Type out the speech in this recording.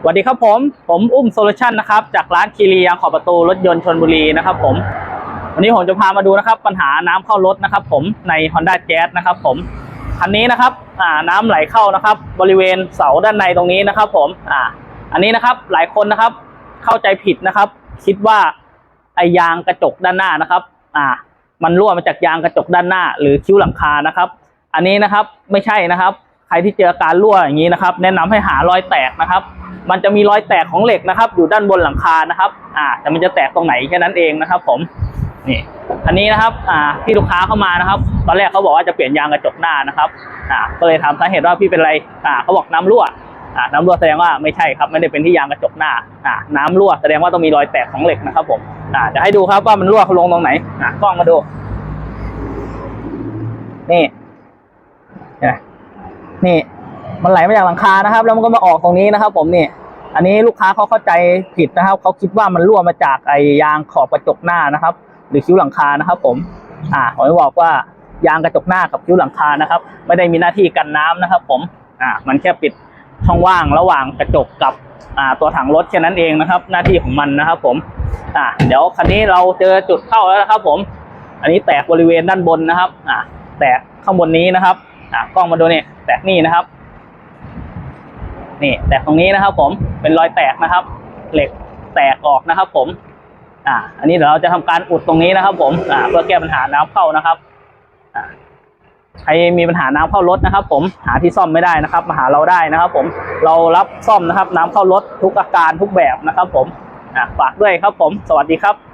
สวัสดีครับผม ผมอุ้มโซลูชันนะครับจากร้านคีรียางขอบประตูรถยนต์ชนบุรีนะครับผม วันนี้ผมจะพามาดูนะครับ ปัญหาน้ำเข้ารถนะครับ ผมใน Honda Jazz นะครับ ผมคันนี้นะครับอ่าน้ำไหลเข้านะครับ บริเวณเสาด้านในตรงนี้นะครับ ผมอ่าอันนี้นะครับหลายคนนะครับ เข้าใจผิดนะครับ คิดว่าไอยางกระจกด้านหน้านะครับ อ่า มันรั่วมาจากยางกระจกด้านหน้า หรือคิ้วหลังคานะครับ อันนี้นะครับไม่ใช่นะครับ ใครที่เจอการรั่วอย่างนี้นะครับ แนะนำให้หารอยแตกนะครับ มันจะมีรอยแตกของเหล็กนะครับ อยู่ด้านบนหลังคานะครับ อ่า แต่มันจะแตกตรงไหนแค่นั้นเองนะครับ ผม นี่อันนี้นะครับ อ่า ที่ลูกค้าเข้ามานะครับ ตอนแรกเขาบอกว่าจะเปลี่ยนยางกระจกหน้านะครับ อ่า ก็เลยถามสาเหตุว่าพี่เป็นอะไร อ่า เขาบอกน้ำรั่ว อ่า น้ำรั่วแสดงว่าไม่ใช่ครับไม่ได้เป็นที่ยางกระจกหน้า อ่า น้ำรั่วแสดงว่าต้องมีรอยแตกของเหล็กนะครับ ผม อ่าจะให้ดูครับว่ามันรั่วลงตรงไหน อ่ากล้องมาดู นี่นี่ มันไหลมาจากหลังคานะครับ แล้วมันก็มาออกตรงนี้นะครับ ผมนี่ อันนี้ลูกค้าเขาเข้าใจผิดนะครับเขาคิดว่ามันรั่วมาจากไอ้ยางขอบกระจกหน้านะครับ หรือคิ้วหลังคานะครับ ผม อ่าผมบอกว่ายางกระจกหน้ากับคิ้วหลังคานะครับ ไม่ได้มีหน้าที่กันน้ำนะครับ ผม อ่า มันแค่ปิดช่องว่างระหว่างกระจกกับอ่าตัวถังรถแค่นั้นเองนะครับ หน้าที่ของมันนะครับ ผม อ่า เดี๋ยวคันนี้เราเจอจุดเข้าแล้วนะครับ ผม อันนี้แตกบริเวณด้านบนนะครับ อ่า แตกข้างบนนี้นะครับ อ่ากล้องมาดูนี่แตกนี่นะครับ นี่แตกตรงนี้นะครับผมเป็นรอยแตกนะครับ เหล็กแตกออกนะครับผมอ่าอันนี้เดี๋ยวเราจะทำการอุดตรงนี้นะครับ ผมอ่าเพื่อแก้ปัญหาน้ำเข้านะครับอ่าใครมีปัญหาน้ำเข้ารถนะครับ ผมหาที่ซ่อมไม่ได้นะครับ มาหาเราได้นะครับ ผมเรารับซ่อมนะครับ น้ำเข้ารถทุกอาการทุกแบบนะครับ ผมอ่าฝากด้วยครับผม สวัสดีครับ